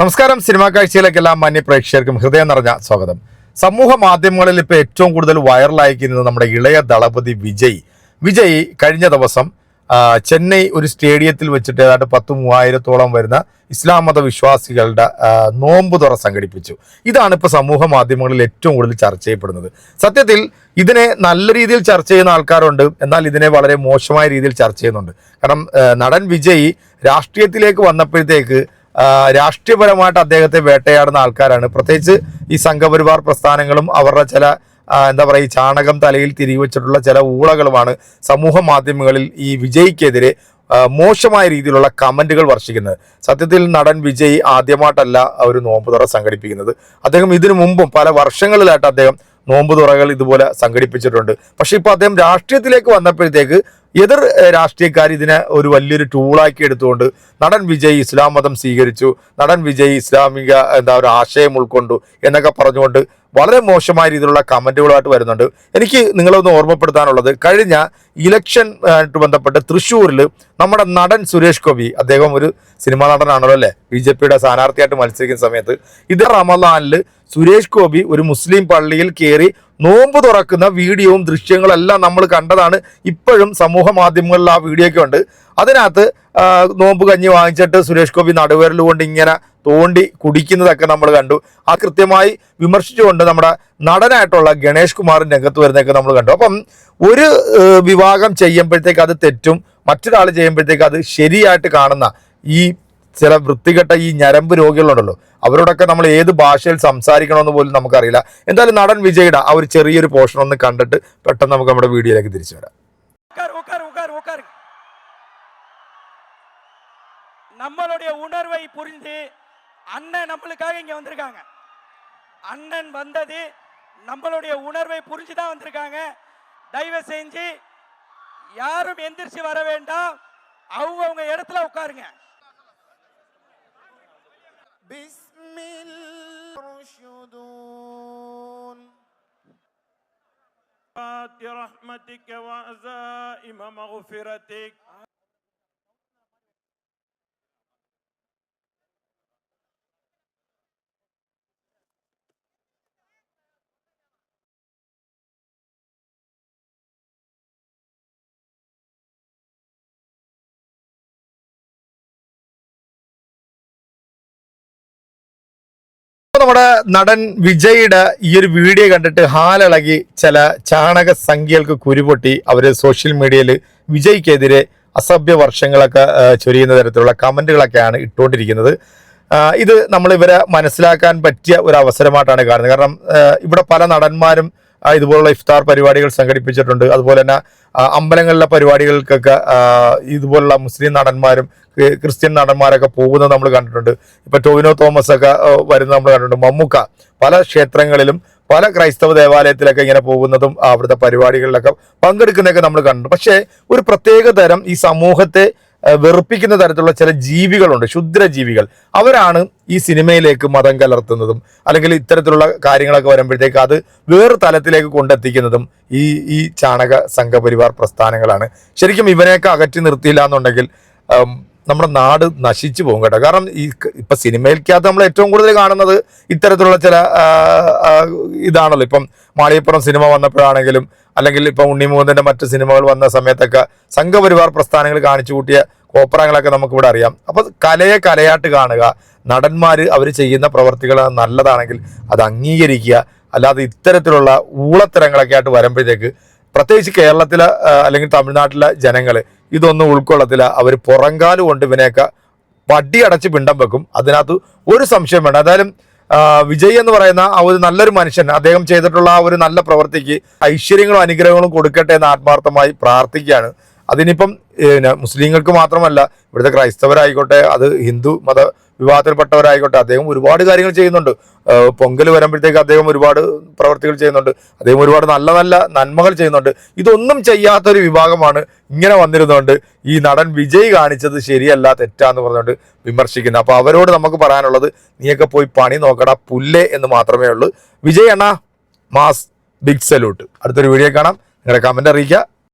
നമസ്കാരം. സിനിമാ കാഴ്ചയിലേക്കെല്ലാം മാന്യ പ്രേക്ഷകർക്കും ഹൃദയം നിറഞ്ഞ സ്വാഗതം. സമൂഹ മാധ്യമങ്ങളിൽ ഇപ്പോൾ ഏറ്റവും കൂടുതൽ വൈറലായിരിക്കുന്നത് നമ്മുടെ ഇളയ ദളപതി വിജയ്. വിജയ് കഴിഞ്ഞ ദിവസം ചെന്നൈ ഒരു സ്റ്റേഡിയത്തിൽ വെച്ചിട്ട് ഏതാണ്ട് പത്ത് മൂവായിരത്തോളം വരുന്ന ഇസ്ലാം മത വിശ്വാസികളുടെ നോമ്പ് തുറ സംഘടിപ്പിച്ചു. ഇതാണ് ഇപ്പോൾ സമൂഹ മാധ്യമങ്ങളിൽ ഏറ്റവും കൂടുതൽ ചർച്ച ചെയ്യപ്പെടുന്നത്. സത്യത്തിൽ ഇതിനെ നല്ല രീതിയിൽ ചർച്ച ചെയ്യുന്ന ആൾക്കാരുണ്ട്. എന്നാൽ ഇതിനെ വളരെ മോശമായ രീതിയിൽ ചർച്ച ചെയ്യുന്നുണ്ട്. കാരണം നടൻ വിജയ് രാഷ്ട്രീയത്തിലേക്ക് വന്നപ്പോഴത്തേക്ക് രാഷ്ട്രീയപരമായിട്ട് അദ്ദേഹത്തെ വേട്ടയാടുന്ന ആൾക്കാരാണ്. പ്രത്യേകിച്ച് ഈ സംഘപരിവാർ പ്രസ്ഥാനങ്ങളും അവരുടെ ചില എന്താ പറയുക ഈ ചാണകം തലയിൽ തിരികെ വെച്ചിട്ടുള്ള ചില ഊളകളുമാണ് സമൂഹ മാധ്യമങ്ങളിൽ ഈ വിജയ്ക്കെതിരെ മോശമായ രീതിയിലുള്ള കമന്റുകൾ വർഷിക്കുന്നത്. സത്യത്തിൽ നടൻ വിജയ് ആദ്യമായിട്ടല്ല ഒരു നോമ്പുതറ സംഘടിപ്പിക്കുന്നത്. അദ്ദേഹം ഇതിനു മുമ്പും പല വർഷങ്ങളിലായിട്ട് അദ്ദേഹം നോമ്പ് തുറകൾ ഇതുപോലെ സംഘടിപ്പിച്ചിട്ടുണ്ട്. പക്ഷെ ഇപ്പൊ അദ്ദേഹം രാഷ്ട്രീയത്തിലേക്ക് വന്നപ്പോഴത്തേക്ക് എതിർ രാഷ്ട്രീയക്കാർ ഇതിനെ ഒരു വലിയൊരു ടൂളാക്കി എടുത്തുകൊണ്ട് നടൻ വിജയ് ഇസ്ലാം മതം സ്വീകരിച്ചു. നടൻ വിജയ് ഇസ്ലാമിക എന്താ ഒരു ആശയം ഉൾക്കൊണ്ടു എന്നൊക്കെ പറഞ്ഞുകൊണ്ട് വളരെ മോശമായ രീതിയിലുള്ള കമന്റുകളായിട്ട് വരുന്നുണ്ട്. എനിക്ക് നിങ്ങളൊന്ന് ഓർമ്മപ്പെടുത്താനുള്ളത് കഴിഞ്ഞ ഇലക്ഷൻ ആയിട്ട് ബന്ധപ്പെട്ട് തൃശ്ശൂരിൽ നമ്മുടെ നടൻ സുരേഷ് ഗോപി അദ്ദേഹം ഒരു സിനിമാ നടനാണല്ലോ അല്ലേ? ബി ജെ പിയുടെ സ്ഥാനാർത്ഥിയായിട്ട് മത്സരിക്കുന്ന സമയത്ത് ഇത് റമദാനിൽ സുരേഷ് ഗോപി ഒരു മുസ്ലിം പള്ളിയിൽ കയറി നോമ്പ് തുറക്കുന്ന വീഡിയോയും ദൃശ്യങ്ങളെല്ലാം നമ്മൾ കണ്ടതാണ്. ഇപ്പോഴും സമൂഹ മാധ്യമങ്ങളിൽ ആ വീഡിയോ ഒക്കെ ഉണ്ട്. അതിനകത്ത് നോമ്പ് കഞ്ഞി വാങ്ങിച്ചിട്ട് സുരേഷ് ഗോപി നടുവേരൽ കൊണ്ട് ഇങ്ങനെ തോണ്ടി കുടിക്കുന്നതൊക്കെ നമ്മൾ കണ്ടു. ആ കൃത്യമായി വിമർശിച്ചുകൊണ്ട് നമ്മുടെ നടനായിട്ടുള്ള ഗണേഷ് കുമാർ രംഗത്ത് വരുന്നതൊക്കെ നമ്മൾ കണ്ടു. അപ്പം ഒരു വിഭാഗം ചെയ്യുമ്പോഴത്തേക്ക് അത് തെറ്റും മറ്റൊരാൾ ചെയ്യുമ്പോഴത്തേക്ക് അത് ശരിയായിട്ട് കാണുന്ന ഈ ചില വൃത്തികെട്ട ഈ ഞരമ്പ് രോഗികളുണ്ടല്ലോ അവരോടൊക്കെ നമ്മൾ ഏത് ഭാഷയിൽ സംസാരിക്കണമെന്ന് പോലും നമുക്കറിയില്ല എന്തായാലും നടൻ വിജയുടെ ആ ഒരു ചെറിയൊരു പോർഷൻ ഒന്ന് കണ്ടിട്ട് പെട്ടെന്ന് നമുക്ക് നമ്മുടെ വീഡിയോയിലേക്ക് തിരിച്ചു വരാം உட்காரு உட்காரு உட்காரு உட்காரு நம்மளுடைய உணர்வை புரிந்து அண்ணன் நம்மளுக்காக இங்க வந்திருக்காங்க அண்ணன் வந்தது நம்மளுடைய உணர்வை புரிஞ்சு தான் வந்திருக்காங்க தயவு செஞ்சு யாரும் எந்திரிச்சு வர வேண்டாம் அவங்க அவங்க இடத்துல உட்காருங்க بسم الرشدون رحمتك وعزائم مغفرتك. നമ്മുടെ നടൻ വിജയുടെ ഈ ഒരു വീഡിയോ കണ്ടിട്ട് ഹാലിളകി ചില ചാണക സംഖ്യകൾക്ക് കുരുപൊട്ടി അവർ സോഷ്യൽ മീഡിയയിൽ വിജയ്ക്കെതിരെ അസഭ്യ വർഷങ്ങളൊക്കെ ചൊരിയുന്ന തരത്തിലുള്ള കമന്റുകളൊക്കെയാണ് ഇട്ടുകൊണ്ടിരിക്കുന്നത്. ഇത് നമ്മൾ ഇവരെ മനസ്സിലാക്കാൻ പറ്റിയ ഒരു അവസരമായിട്ടാണ് കാണുന്നത്. കാരണം ഇവിടെ പല നടന്മാരും ഇതുപോലുള്ള ഇഫ്താർ പരിപാടികൾ സംഘടിപ്പിച്ചിട്ടുണ്ട്. അതുപോലെ തന്നെ അമ്പലങ്ങളിലെ പരിപാടികൾക്കൊക്കെ ഇതുപോലുള്ള മുസ്ലിം നടന്മാരും ക്രിസ്ത്യൻ നടന്മാരൊക്കെ പോകുന്നത് നമ്മൾ കണ്ടിട്ടുണ്ട്. ഇപ്പൊ ടോവിനോ തോമസ് ഒക്കെ വരുന്നത് നമ്മൾ കണ്ടിട്ടുണ്ട്. മമ്മൂക്ക പല ക്ഷേത്രങ്ങളിലും പല ക്രൈസ്തവ ദേവാലയത്തിലൊക്കെ ഇങ്ങനെ പോകുന്നതും അവിടുത്തെ പരിപാടികളിലൊക്കെ പങ്കെടുക്കുന്നതൊക്കെ നമ്മൾ കണ്ടിട്ടുണ്ട്. പക്ഷേ ഒരു പ്രത്യേക തരം ഈ സമൂഹത്തെ വെറുപ്പിക്കുന്ന തരത്തിലുള്ള ചില ജീവികളുണ്ട് ക്ഷുദ്ര ജീവികൾ. അവരാണ് ഈ സിനിമയിലേക്ക് മതം കലർത്തുന്നതും അല്ലെങ്കിൽ ഇത്തരത്തിലുള്ള കാര്യങ്ങളൊക്കെ വരുമ്പോഴത്തേക്ക് അത് വേറെ തലത്തിലേക്ക് കൊണ്ടെത്തിക്കുന്നതും ഈ ഈ ചാണക സംഘപരിവാർ പ്രസ്ഥാനങ്ങളാണ്. ശരിക്കും ഇവനെയൊക്കെ അകറ്റി നിർത്തിയില്ല എന്നുണ്ടെങ്കിൽ നമ്മുടെ നാട് നശിച്ചു പോകും കേട്ടോ. കാരണം ഈ ഇപ്പം സിനിമയിലേക്കകത്ത് നമ്മൾ ഏറ്റവും കൂടുതൽ കാണുന്നത് ഇത്തരത്തിലുള്ള ചില ഇതാണല്ലോ. ഇപ്പം മാളിയപ്പുറം സിനിമ വന്നപ്പോഴാണെങ്കിലും അല്ലെങ്കിൽ ഇപ്പം ഉണ്ണിമൂന്നിന്റെ മറ്റ് സിനിമകൾ വന്ന സമയത്തൊക്കെ സംഘപരിവാർ പ്രസ്ഥാനങ്ങൾ കാണിച്ചു കൂട്ടിയ കോപ്രാങ്ങളൊക്കെ നമുക്കിവിടെ അറിയാം. അപ്പോൾ കലയെ കലയായിട്ട് കാണുക നടന്മാർ അവർ ചെയ്യുന്ന പ്രവർത്തികൾ നല്ലതാണെങ്കിൽ അത് അംഗീകരിക്കുക അല്ലാതെ ഇത്തരത്തിലുള്ള ഊളത്തരങ്ങളൊക്കെ ആയിട്ട് വരുമ്പോഴത്തേക്ക് പ്രത്യേകിച്ച് കേരളത്തിലെ അല്ലെങ്കിൽ തമിഴ്നാട്ടിലെ ജനങ്ങൾ ഇതൊന്നും ഉൾക്കൊള്ളത്തില്ല. അവർ പുറങ്കാൽ കൊണ്ട് ഇവനെയൊക്കെ വടിയടച്ച് പിണ്ടം വെക്കും. അതിനകത്ത് ഒരു സംശയം വേണം എന്തായാലും വിജയ് എന്ന് പറയുന്ന ആ ഒരു നല്ലൊരു മനുഷ്യൻ അദ്ദേഹം ചെയ്തിട്ടുള്ള ആ ഒരു നല്ല പ്രവൃത്തിക്ക് ഐശ്വര്യങ്ങളും അനുഗ്രഹങ്ങളും കൊടുക്കട്ടെ എന്ന് ആത്മാർത്ഥമായി പ്രാർത്ഥിക്കുകയാണ്. അതിനിപ്പം മുസ്ലിങ്ങൾക്ക് മാത്രമല്ല ഇവിടുത്തെ ക്രൈസ്തവരായിക്കോട്ടെ അത് ഹിന്ദു മത വിവാഹത്തിൽപ്പെട്ടവരായിക്കോട്ടെ അദ്ദേഹം ഒരുപാട് കാര്യങ്ങൾ ചെയ്യുന്നുണ്ട്. പൊങ്കൽ വരുമ്പോഴത്തേക്ക് അദ്ദേഹം ഒരുപാട് പ്രവർത്തികൾ ചെയ്യുന്നുണ്ട്. അദ്ദേഹം ഒരുപാട് നല്ല നല്ല നന്മകൾ ചെയ്യുന്നുണ്ട്. ഇതൊന്നും ചെയ്യാത്തൊരു വിഭാഗമാണ് ഇങ്ങനെ വന്നിരുന്നുകൊണ്ട് ഈ നടൻ വിജയ് കാണിച്ചത് ശരിയല്ല തെറ്റാന്ന് പറഞ്ഞുകൊണ്ട് വിമർശിക്കുന്നു. അപ്പോൾ അവരോട് നമുക്ക് പറയാനുള്ളത് നീയൊക്കെ പോയി പണി നോക്കടാ പുല്ലേ എന്ന് മാത്രമേ ഉള്ളൂ. വിജയ് അണ്ണ മാസ് ബിഗ് സല്യൂട്ട്. അടുത്തൊരു വീഡിയോ കാണാം. നിങ്ങളുടെ കമന്റ് അറിയിക്കുക.